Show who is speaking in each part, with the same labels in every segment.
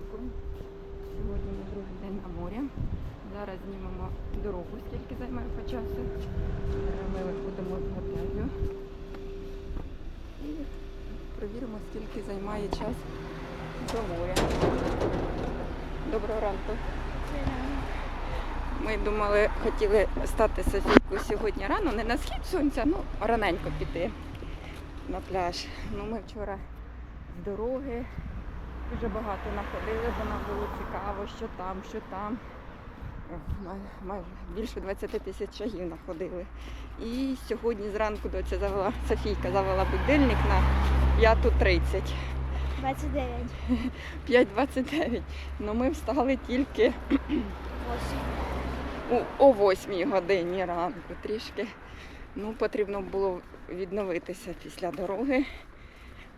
Speaker 1: ранку. Сьогодні ми другий день на морі. Зараз знімемо дорогу, скільки займає по часу. Е, Ми виходимо з готелю. І перевіримо, скільки займає час до моря. Доброго ранку. Ми думали, хотіли стати Софійку сьогодні рано, не на схід сонця, ну раненько піти на пляж. Ну ми вчора з дороги дуже багато находили, бо нам було цікаво, що там, що там. Майже більше 20 тисяч шагів находили. І сьогодні зранку доця завела, Софійка завела будильник на 5.30.
Speaker 2: 29.
Speaker 1: 5.29. Ну ми встали тільки
Speaker 2: 8.
Speaker 1: о 8 годині ранку трішки. Ну, потрібно було відновитися після дороги,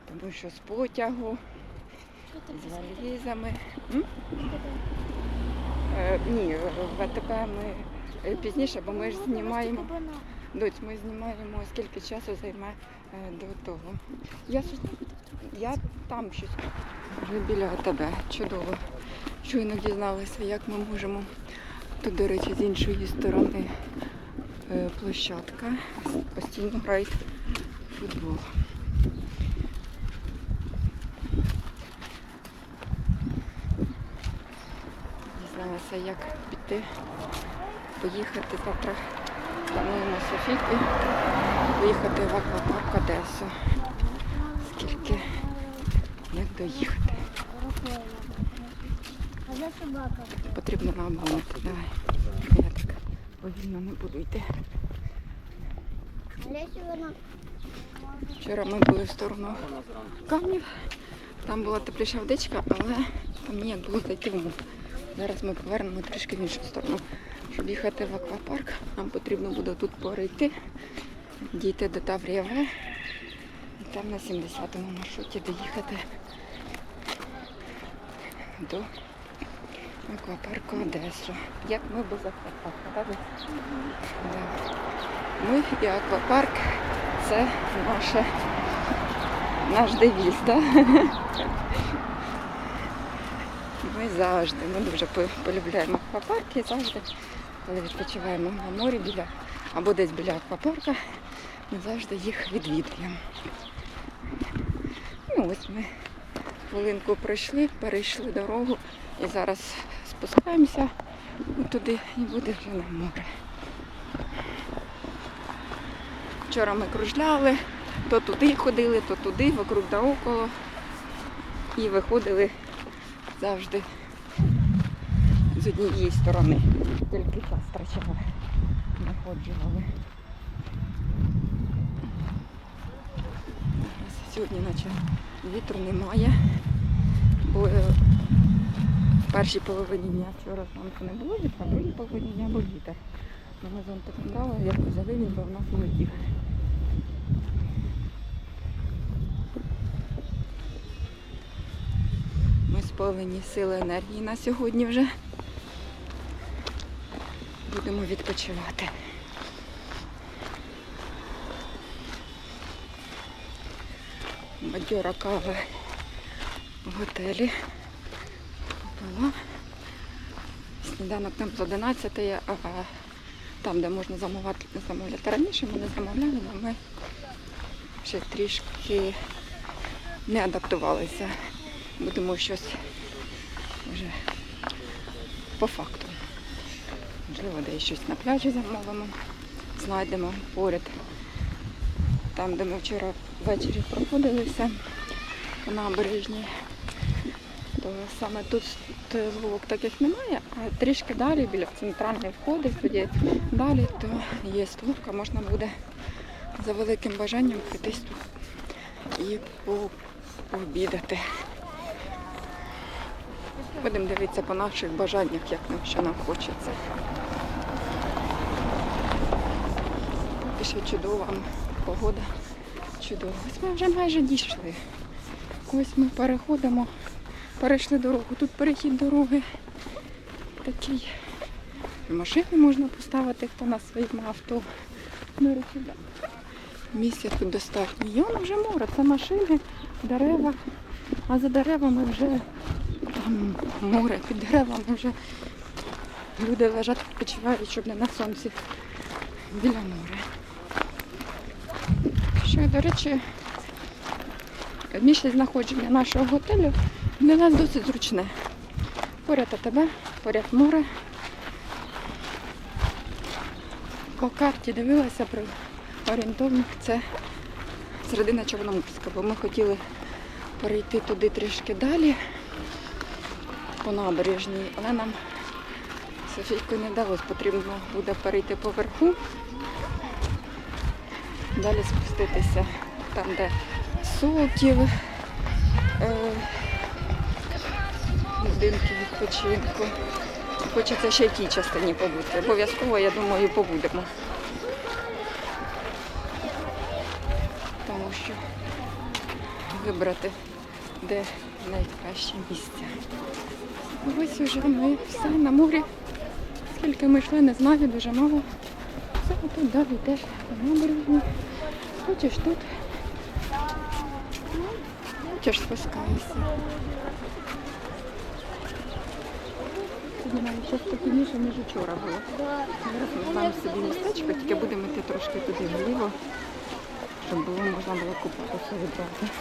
Speaker 1: тому що з потягу, з валізами. М? Е, ні, в АТП ми е, пізніше, бо ми ж знімаємо. Доць, ми знімаємо, скільки часу займе е, до того. Я, я там щось вже біля тебе. Чудово. Щойно дізналися, як ми можемо. Тут, до речі, з іншої сторони е, площадка. Постійно грають в футбол. Дізналася, як піти, поїхати завтра. Плануємо Софійки поїхати в аквапарк Одесу. Скільки, як доїхати? Потрібно наобманути. Давай. Я так повільно не буду йти. Вчора ми були в сторону камнів. Там була тепліша водичка, але там ніяк було зайти в море. Зараз ми повернемо трішки в іншу сторону. Щоб їхати в аквапарк, нам потрібно буде тут перейти, дійти до Таврія і там на 70-му маршруті доїхати до аквапарку Одесу. Як ми без аквапарку, так? Да. Ми і аквапарк це наше, наш девіз, так? Ми завжди, ми дуже полюбляємо аквапарки, завжди, коли відпочиваємо на морі біля або десь біля аквапарка, ми завжди їх відвідуємо. Ну ось ми хвилинку пройшли, перейшли дорогу і зараз спускаємося туди і буде вже на море. Вчора ми кружляли, то туди ходили, то туди, вокруг да около. І виходили завжди з однієї сторони. Тільки час втрачали, находжували. Сьогодні наче вітру немає, бо в першій половині дня вчора сонця не було вітру, а в другій половині дня був вітер. Ми зонтик брали, як взяли, він бо в нас улетів. Ми сили енергії на сьогодні вже. Будемо відпочивати. Бадьора кава в готелі. Попила. Сніданок там з 11, а там, де можна замовляти, замовляти раніше, ми не замовляли, але ми ще трішки не адаптувалися. Будемо щось вже по факту. Можливо, десь щось на пляжі замовимо, знайдемо поряд. Там, де ми вчора ввечері проходилися по набережній, то саме тут вулок таких немає, а трішки далі, біля центральної входи, тоді далі, то є столовка, можна буде за великим бажанням прийти і по- пообідати. Будемо дивитися по наших бажаннях, як нам що нам хочеться. І ще чудова погода. Чудово. Ось ми вже майже дійшли. Ось ми переходимо, перейшли дорогу. Тут перехід дороги такий. Машини можна поставити, хто на своїм авто. Місця тут достатньо. І воно вже море, це машини, дерева. А за деревами вже там море під деревами вже. Люди лежать, відпочивають, щоб не на сонці біля моря. Що, до речі, місце знаходження нашого готелю для нас досить зручне. Поряд АТБ, поряд море. По карті дивилася про орієнтовник. Це середина Чорноморська, бо ми хотіли перейти туди трішки далі по набережній, але нам Софійкою не вдалося, потрібно буде перейти поверху, далі спуститися там, де соків, е, будинки відпочинку. Хочеться ще в тій частині побути. Обов'язково, я думаю, побудемо. Тому що вибрати, де найкраще місце. Ось уже ми все на морі. Скільки ми йшли, не знаю, дуже мало. Все тут далі йдеш по набережні. Хочеш тут. Хочеш спускаєшся. Навіть ще спокійніше, ніж вчора було. Зараз ми знаємо собі містечко, тільки будемо йти трошки туди вліво, щоб було можна було купу косу відразу.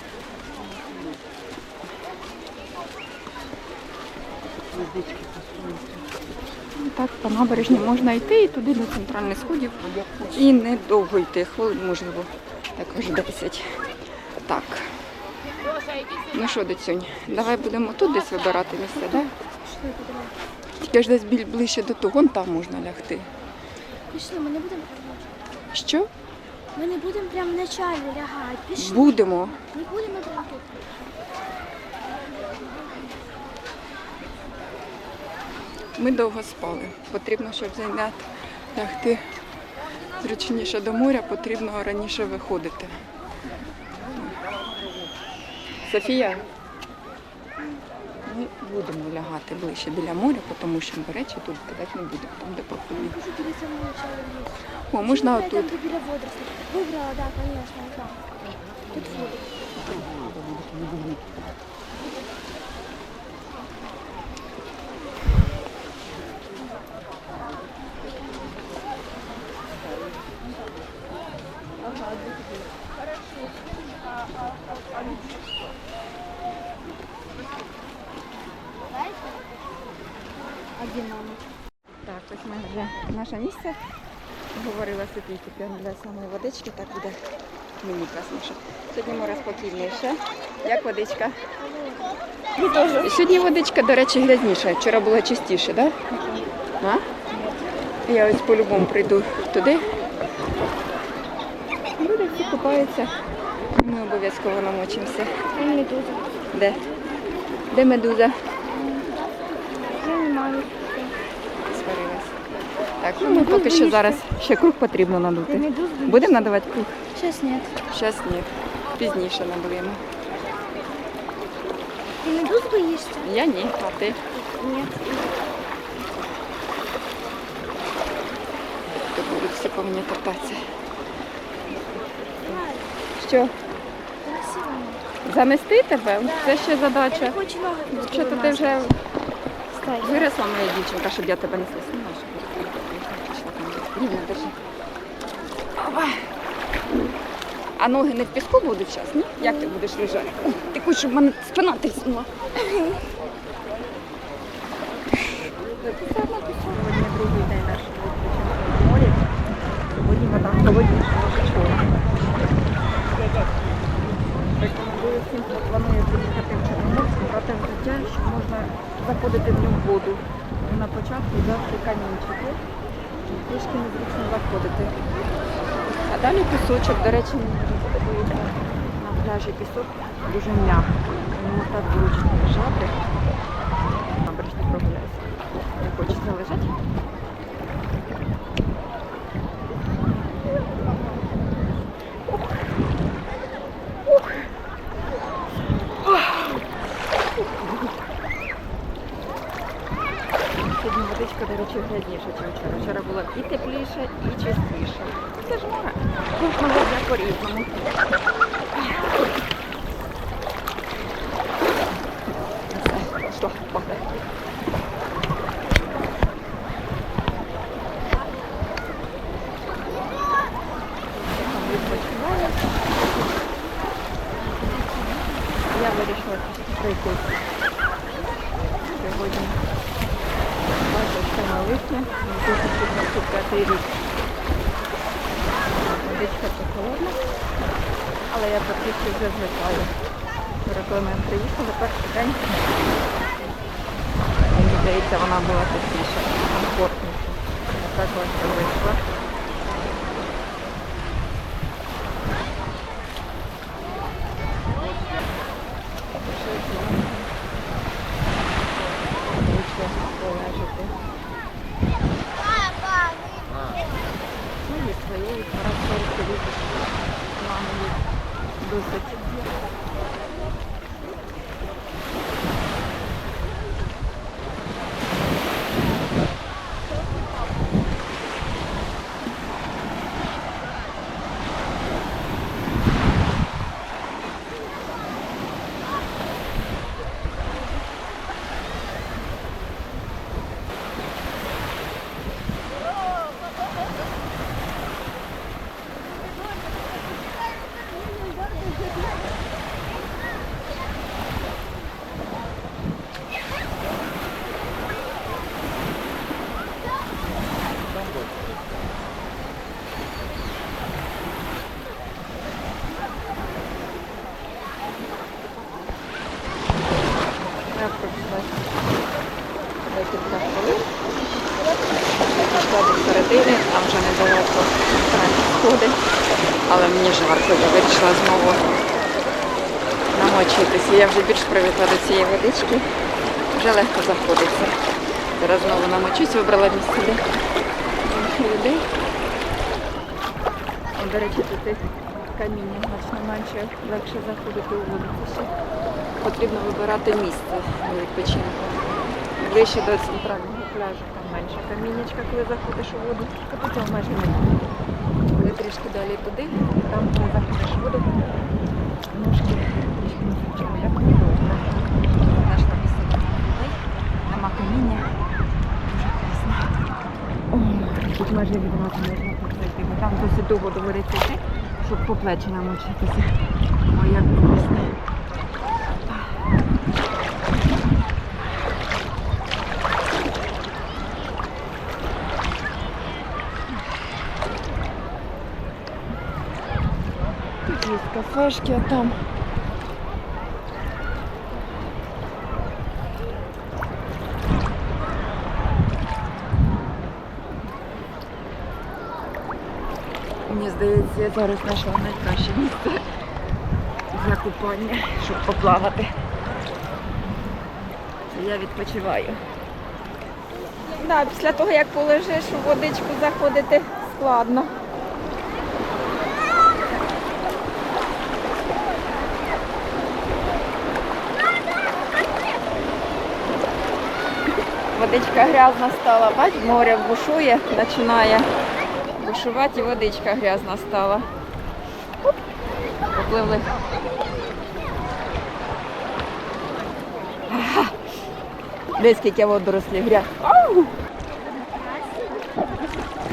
Speaker 1: Ну, Так, по набережні можна йти і туди до центральних сходів. І недовго йти, хвилин, можливо, також 10. Так. Ну що, доцюнь, давай будемо тут десь вибирати місце, так? Да? Тільки ж десь біль ближче до того, вон там можна лягти.
Speaker 2: Пішли, ми не будемо.
Speaker 1: Що?
Speaker 2: Ми не будемо прямо в началі лягати. Пішли.
Speaker 1: Будемо.
Speaker 2: Не будемо прямо тут.
Speaker 1: Ми довго спали. Потрібно, щоб зайняти лягти зручніше до моря, потрібно раніше виходити. Софія, ми будемо лягати ближче біля моря, тому що ми речі тут кидати не будемо, там де
Speaker 2: влізти.
Speaker 1: О, можна отут.
Speaker 2: біля? Вибрала, так, звісно, так. Тут воду. Мама?
Speaker 1: Так, ось ми вже наше місце. Говорила Софійки, прямо для самої водички, так буде мені красніше. Сьогодні море спокійніше. Як водичка? Сьогодні водичка, до речі, грязніша. Вчора була чистіше, так? Да? Я ось по-любому прийду туди. Люди всі купаються. Ми обов'язково намочимося.
Speaker 2: Медуза.
Speaker 1: Де? Де медуза?
Speaker 2: Я не маю.
Speaker 1: Сварилась. Так, ну ми поки що зараз ще круг потрібно
Speaker 2: Ти
Speaker 1: надути. Будемо надавати круг?
Speaker 2: Сейчас нет.
Speaker 1: Зараз ні. Пізніше надуємо.
Speaker 2: Ты медуз боишься?
Speaker 1: Я ні, а ти?
Speaker 2: Нет.
Speaker 1: Тут будуть всі по мені топтатися. Що? Замести тебе? Це ще
Speaker 2: Я
Speaker 1: задача.
Speaker 2: не хочу ноги
Speaker 1: Що ти вже виросла моя дівчинка, щоб я тебе не я пішла держи. Опа. А ноги не в піску будуть зараз, ні? Як ти будеш лежати? Ух, Ти хочеш, щоб в мене спина тріснула. Сьогодні другий день нашого відпочинку на морі. Сьогодні вода холодніша, ніж вчора. Рекомендую всім, хто планує приїхати в Чорноморськ, брати взуття, що можна заходити в нього в воду. На початку завжди камінчики. І Трішки незручно заходити. А далі пісочок, до речі, на пляжі пісок дуже м'який. Йому так зручно лежати. Набережно прогуляйся. Не хочеться лежати. Сьогодні водичка, до речі, грязніша, ніж вчора. Вчора було і тепліше, і чистіше. Це ж море. Кожного дня по-різному. Все, пішла. Я вирішила прийти сьогодні. 27 липня 2025 рік. Водичка прохолодна, але я практично вже. Вчора, коли ми приїхали, перший день, мені здається, вона була тепліша, комфортніша. Так ось вийшла. Полежати. Ну, характерки випуск. Мамі досить. Я пройшла декілька хвилин. Прийшла до середини, там вже недалеко крайні сходи, але мені я знову намочитися. Я вже більш привикла до цієї водички, вже легко заходиться. Зараз знову намочусь, вибрала місце, де людей. До речі, тут каміння значно менше, легше заходити у воду. Потрібно вибирати місце для відпочинку. Ближче до центрального пляжу там менше каміннячка, коли заходиш у воду, тут цього майже немає. Трішки далі туди, там захочеш воду, ножки трішки не звичайно, як не добре. там місце нема каміння, дуже класно. Тут майже відразу можна поплити, бо там досить довго доводиться йти, щоб по плечі намочитися. Моя як є кафешки, а там. Мені здається, я зараз знайшла найкраще місце для купання, щоб поплавати. Я відпочиваю. Да, після того, як полежиш у водичку заходити складно. Водичка грязна стала, бач, море бушує, починає бушувати і водичка грязна стала. Попливли. Десь скільки водорослів грязь.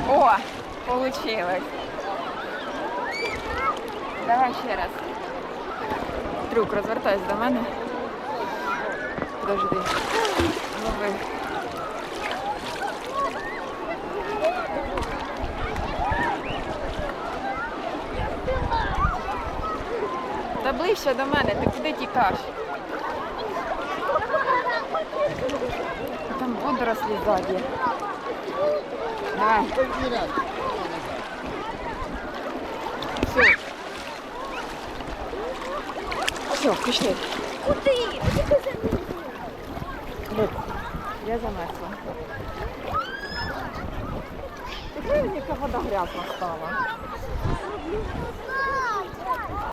Speaker 1: О, получилось. Давай ще раз. Трюк, розвертайся до мене. Подожди. Лови. Ближче до мене, ти куди тікаш? Там водорослі ззаді. Давай. Все. Все, пішли.
Speaker 2: Куди?
Speaker 1: От, я замерзла. Ти глянь, яка вода грязна стала.